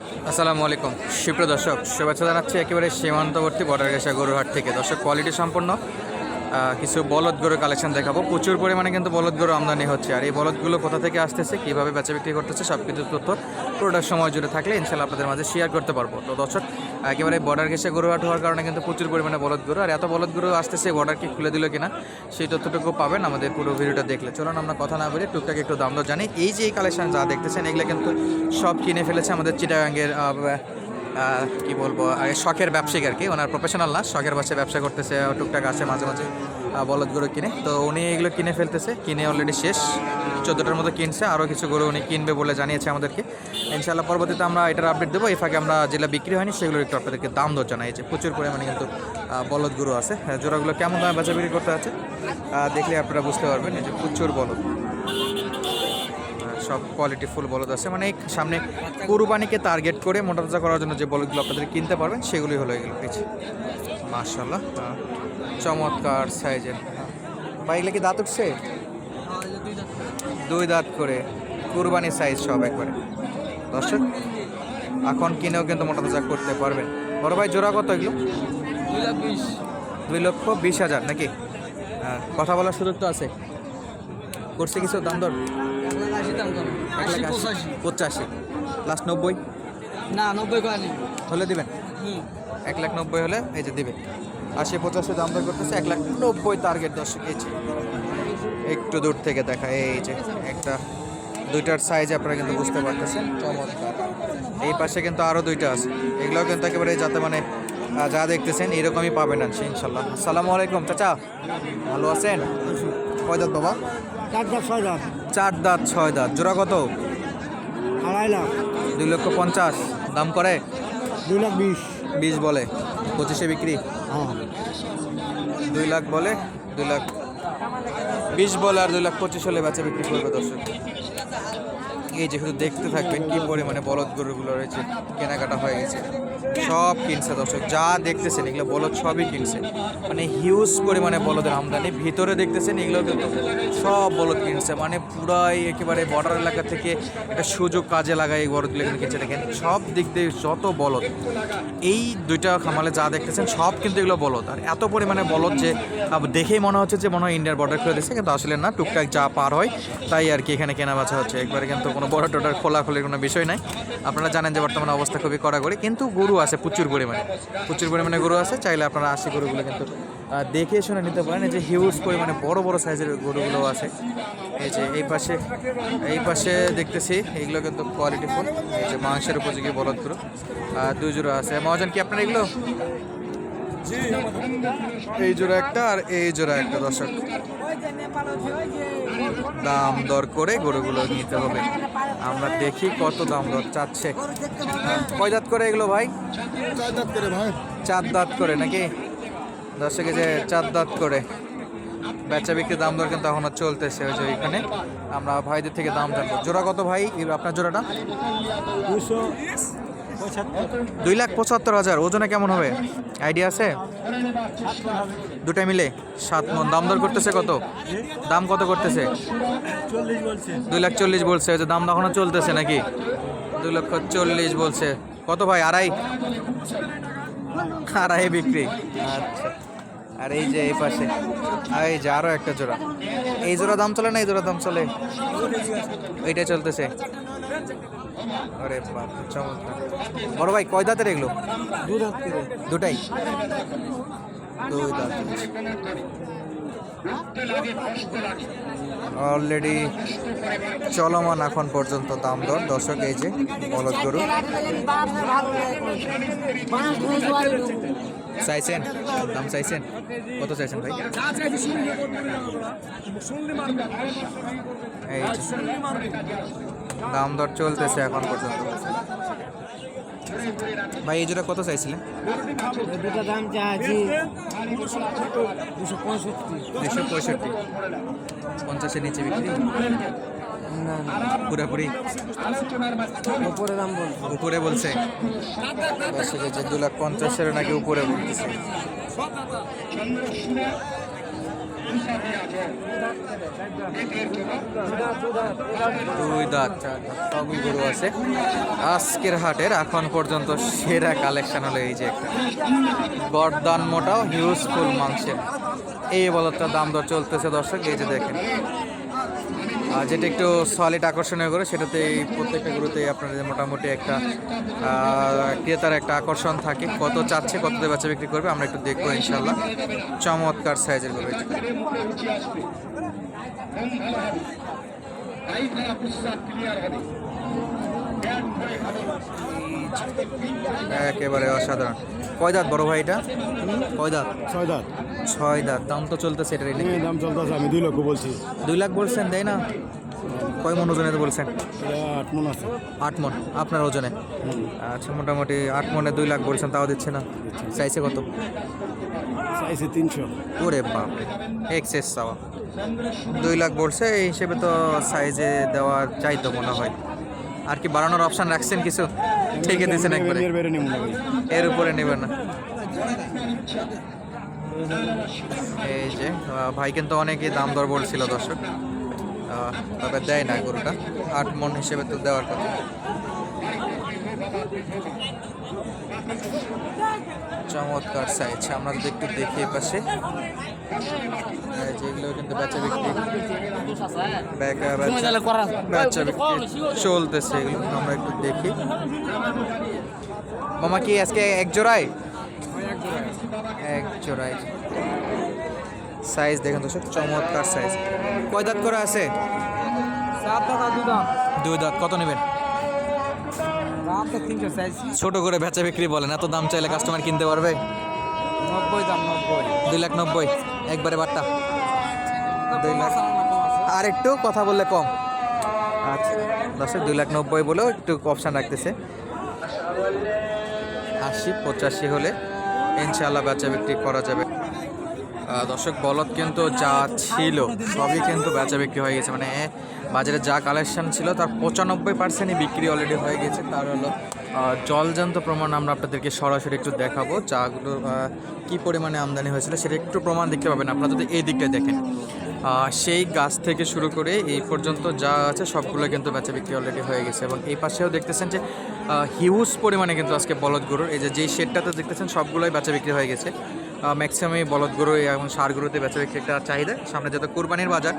আসসালামু আলাইকুম। সুপ্রিয় দর্শক, শুভেচ্ছা জানাচ্ছি একেবারে সীমান্তবর্তী বর্ডার গেসা গরুহাট থেকে। দর্শক কোয়ালিটি সম্পন্ন কিছু বলদ গরু কালেকশন দেখাবো। প্রচুর পরিমাণে কিন্তু বলদ গরু আমদানি হচ্ছে। আর এই বলদগুলো কোথা থেকে আসতেছে, কীভাবে বেচা বিক্রি করতেছে সব কিছু তথ্য পুরোটার সময় জুড়ে থাকলে ইনশাল্লাহ আপনাদের মাঝে শেয়ার করতে পারব। তো দর্শক, একেবারে বর্ডার ঘেসে গরুহাট হওয়ার কারণে কিন্তু প্রচুর পরিমাণে বলদ গরু, আর এত বলদ গরু আসতেছে বর্ডার কি খুলে দিল কিনা সেই তথ্যটুকু পাবেন আমাদের পুরো ভিডিওটা দেখলে। চলুন আমরা কথা না বলি টুকটাক একটু দাম দর জানি। এই যে এই কালেকশন যা দেখতেছেন, এগুলো কিন্তু সব কিনে ফেলেছে আমাদের চিটাগাঙ্গের কি বলব শখের ব্যবসায়িক আর কি, ওনার প্রফেশনাল না, শখের বাসে ব্যবসা করতেছে, টুকটাক আছে মাঝে মাঝে। আহ, বলদ গরু কিনে। তো উনি এগুলো কিনে ফেলতেছে কিনে অলরেডি শেষ। চোদ্দোটার মতো কিনছে আরও কিছু গরু উনি কিনবে বলে জানিয়েছে আমাদেরকে। ইনশাআল্লাহ পরবর্তীতে আমরা এটার আপডেট দেবো। এই ফাঁকে আমরা যেগুলো বিক্রি হয়নি সেগুলোর একটু আপনাদেরকে দাম দর জানাইছে প্রচুর পরিমাণে কিন্তু বলদ গরু আছে। হ্যাঁ, জোড়াগুলো কেমন দামে বেচা বিক্রি করতে আছে? দেখলে আপনারা বুঝতে পারবেন যে প্রচুর বলদ। সব কোয়ালিটি ফুল বলদ আছে। মানে সামনে কুরবানিকে টার্গেট করে মোটাতাজা করার জন্য যে বলদগুলো আপনাদের কিনতে পারবেন সেগুলোই হলো এগুলো পেয়েছি মার্শাল্লাহ চমৎকার সাইজের। বাইকগুলো কি দাঁত উঠছে? দুই দাঁত করে। কুরবানি সাইজ সব একবারে। দর্শক এখন কিনেও কিন্তু মোটাতাজা করতে পারবেন। বড় ভাই জোড়া কত এগুলো? দুই লক্ষ বিশ হাজার নাকি? হ্যাঁ, কথা বলার সুযোগ তো আছে। করছে কিছু দাম দর? পঁচাশি। লাস্ট নব্বই? না নব্বই করেনি হলে দিবেন? এক লাখ নব্বই হলে এই যে দিবে। আশি পঁচাশি দাম দর করতেছে এক লাখ নব্বই টার্গেট দর্শক এই যে। একটু দূর থেকে দেখা এই যে একটা দুইটার সাইজ আপনারা কিন্তু বুঝতে পারতেছেন। চমৎকার। এই পাশে কিন্তু আরও দুইটা আছে। এগুলোও কিন্তু একেবারে যাতে মানে যা দেখতেছেন এরকমই পাবেন আনছি ইনশাল্লাহ। আসসালামু আলাইকুম চাচা। ভালো আছেন? কয় দাঁত বাবা? চার দশ ছয় লাখ চার দাঁত ছয় দাঁত। জোড়া কত? আড়াই লাখ। দুই লক্ষ পঞ্চাশ। দাম করে? দুই লাখ বিশ। বিশ বলে। পঁচিশে বিক্রি? হ্যাঁ। দুই লাখ বলে? দুই লাখ বিশ বলে আর দুই লাখ পঁচিশ হলে বাচ্চা বিক্রি করবে দর্শক। এই যে শুধু দেখতে থাকবেন কি পরিমাণে বলদ গরুগুলো রয়েছে, কেনাকাটা হয়ে গেছে, সব কিনছে দর্শক, যা দেখতেছেন এগুলো বলদ সবই কিনছে। মানে হিউজ পরিমাণে বলদের আমদানি, ভিতরে দেখতেছেন এগুলো কিন্তু সব বলদ কিনছে মানে পুরাই একেবারে বর্ডার এলাকা থেকে একটা সুযোগ কাজে লাগায় এই বলদগুলো কিনছে। দেখেন, সব দিক দিয়ে যত বলদ, এই দুইটা খামালে যা দেখতেছেন সব কিন্তু এগুলো বলদ। আর এত পরিমাণে বলদ যে দেখেই মনে হচ্ছে যে মনে হয় ইন্ডিয়ার বর্ডার খুলে দিচ্ছে কিন্তু আসলে না, টুকটাক যা পার হয়, তাই আর কি এখানে কেনা বেচা হচ্ছে। একবারে কিন্তু কোনো বড় টোটার খোলাখুলির কোনো বিষয় নাই। আপনারা জানেন যে বর্তমানে অবস্থা খুবই কড়াকড়ি, কিন্তু গরু আছে প্রচুর পরিমাণে। প্রচুর পরিমাণে গরু আছে, চাইলে আপনারা আশি গরুগুলো কিন্তু দেখে শুনে নিতে পারেন। এই যে হিউজ পরিমাণে বড় বড় সাইজের গরুগুলো আছে। এই যে এই পাশে এই পাশে দেখতেছি, এগুলো কিন্তু কোয়ালিটি ফুল এই যে মাংসের উপযোগী বলদ গরু দুই জোড়া আছে। মহাজন, কি আপনার এগুলো? এই জোড়া একটা আর এই জোড়া একটা দর্শক। দাম দর করে গরুগুলো নিতে হবে। আমরা দেখি কত দাম দর চাচ্ছে। হ্যাঁ, কয় দাঁত করে এগুলো ভাই? চার দাঁত করে ভাই। চার দাঁত করে নাকি? দর্শকে যে চার দাঁত করে। বেচা বিক্রি দাম দর কিন্তু এখনও চলতেছে ওই যে এখানে। আমরা ভাইদের থেকে দাম জানব। জোড়া কত ভাই? আপনার জোড়াটা? দুশো দুই লাখ পঁচাত্তর হাজার। ওজনে কেমন হবে? আইডিয়া আছে? দুটা মিলে সাত মন। দাম দর করতেছে কত? দাম কত করতেছে? দুই লাখ চল্লিশ বলছে। যে দাম তখনও চলতেছে নাকি? দুই লক্ষ চল্লিশ বলছে। কত ভাই? আড়াই? আড়াই বিক্রি। আচ্ছা। আর এই যে এই পাশে আর এই যে আরও একটা জোড়া। এই জোড়া দাম চলে না এই জোড়া দাম চলে? এইটাই চলতেছে। আরে বাপ চমৎকার। বড় ভাই কয় দাঁতের এগুলো? দু দাঁত দুটাই? দুই দাঁত। অলরেডি চলমান এখন পর্যন্ত দাম দর। দর্শক এই যে বলদ গরু। চাইছেন? দাম চাইছেন? কত চাইছেন ভাই? দাম দর চলতেছে এখন পর্যন্ত। ভাই, এই জোড়া কত চাইছিলেন? দুটা দাম দুশো পঁয়ষট্টি দুশো পঁয়ষট্টি। পঞ্চাশের নিচে বিক্রি? না পুরোপুরি ওপরে দাম উপরে বলছে। যে দু লাখ পঞ্চাশের নাকি উপরে বলতেছে। দুই দাঁত চার দাঁত সবই গরু আছে। আজকের হাটের এখন পর্যন্ত সেরা কালেকশন হলো এই যে একটা। গরদান মোটাও হিউজফুল মাংসের। এই বলতটা দাম দর চলতেছে দর্শক এই যে দেখেন। যেটা একটু সলিড আকর্ষণীয় করে, সেটাতে প্রত্যেকটা গুরুতে আপনাদের মোটামুটি একটা ক্রেতার একটা আকর্ষণ থাকে। কত চাচ্ছে, কততে বাচ্চা বিক্রি করবে, আমরা একটু দেখব ইনশাল্লাহ চমৎকার সাইজের গরু। একেবারে অসাধারণ। কয় দাঁত বড় ভাই এটা? কয় দাঁত? ছয় দাঁত। ছয় দাঁত। দাম তো চলতেছে এটা এই দাম চলতেছে আমি দুই লক্ষ বলছি। দুই লাখ বলছেন তাই না? কয় মন ওজনে বলছেন? আট মন আছে। আট মন আপনার ওজনে? আচ্ছা মোটামুটি আট মনে দুই লাখ বলছেন তাও দিচ্ছে না। চাইছে কত? চাইছে তিনশো। ওরে বাপ এক্সেস চাওয়া। দুই লাখ বলছে এই হিসেবে তো সাইজে দেওয়া চাইতো মনে হয়। আর কি বাড়ানোর অপশন রাখছেন কিছু? ঠিকই দিয়েছেন একবারে। এর উপরে নেবেন না। এই যে ভাই কিন্তু অনেকই দাম দর বলছিল দর্শক। তবে দেয় না গরুটা। আট মন হিসেবে তো দেওয়ার কথা। চমৎকার সাইজ আমরা যদি একটু দেখি পাশে। যেগুলো কিন্তু বেচা বিক্রি। বেচা বিক্রি চলতেছে এগুলো আমরা একটু দেখি। মামা কি আজকে এক জোড়ায়? এক জোড়ায়। সাইজ দেখেন দর্শক চমৎকার সাইজ কয় দাঁত করে আছে? দুই দাঁত। কত নেবেন? ছোট করে বেচা বিক্রি বলেন এত দাম চাইলে কাস্টমার কিনতে পারবে? নব্বই দাম নব্বই। দুই লাখ নব্বই একবারে বাট্টা দুই লাখ আর একটু কথা বললে কম। আচ্ছা দর্শক দুই লাখ নব্বই বলেও একটু অপশান রাখতেছে। আশি পঁচাশি হলে ইনশাল্লাহ বেচা বিক্রি করা যাবে। দর্শক, বলদ কিন্তু যা ছিল সবই কিন্তু বেচা বিক্রি হয়ে গেছে। মানে বাজারে যা কালেকশন ছিল, তার পঁচানব্বই পার্সেন্টই বিক্রি অলরেডি হয়ে গেছে। তার হলো জলজান্ত প্রমাণ আমরা আপনাদেরকে সরাসরি একটু দেখাবো, চাগুলো কি পরিমাণে আমদানি হয়েছিল সেটা একটু প্রমাণ দেখতে পাবেন আপনারা যদি এই দিকটা দেখেন। সেই গাছ থেকে শুরু করে এই পর্যন্ত যা আছে সবগুলো কিন্তু বেচা বিক্রি অলরেডি হয়ে গেছে। এবং এই পাশেও দেখতেছেন যে হিউজ পরিমাণে কিন্তু আজকে বলদ গরুর, এই যে যেই শেডটাতে দেখতেছেন সবগুলোই বেচা বিক্রি হয়ে গেছে। ম্যাক্সিমামই বলদ গরু এবং সার গরুতে বেচা বিক্রি একটা চাহিদা। সামনে যত কোরবানির বাজার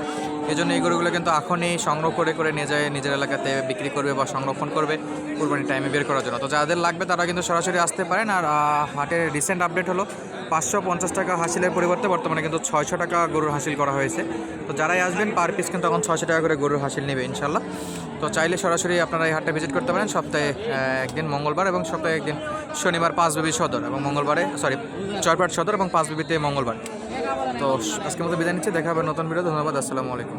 এই জন্য এই গরুগুলো কিন্তু এখনই সংগ্রহ করে করে নিয়ে যায়, নিজের এলাকাতে বিক্রি করবে বা সংরক্ষণ করবে কোরবানির টাইমে বের করার জন্য। তো যাদের লাগবে তারা কিন্তু সরাসরি আসতে পারেন। আর হাটের রিসেন্ট আপডেট হলো, পাঁচশো পঞ্চাশ টাকা হাসিলের পরিবর্তে বর্তমানে কিন্তু ছয়শো টাকা গরুর হাসিল করা হয়েছে। তো যারাই আসবেন পার পিস কিন্তু এখন ছয়শো টাকা করে গরুর হাসিল নেবে ইনশাল্লাহ তো চাইলে সরাসরি আপনারা এই হাটটা ভিজিট করতে পারেন। সপ্তাহে একদিন মঙ্গলবার এবং সপ্তাহে একদিন শনিবার পাঁচবিবি সদর এবং মঙ্গলবারে সরি চয়পাট সদর এবং পাঁচবিবিতে মঙ্গলবার। তো আজকের মতো বিদায় নিচ্ছি, দেখা হবে নতুন ভিডিও ধন্যবাদ, আসসালামু আলাইকুম।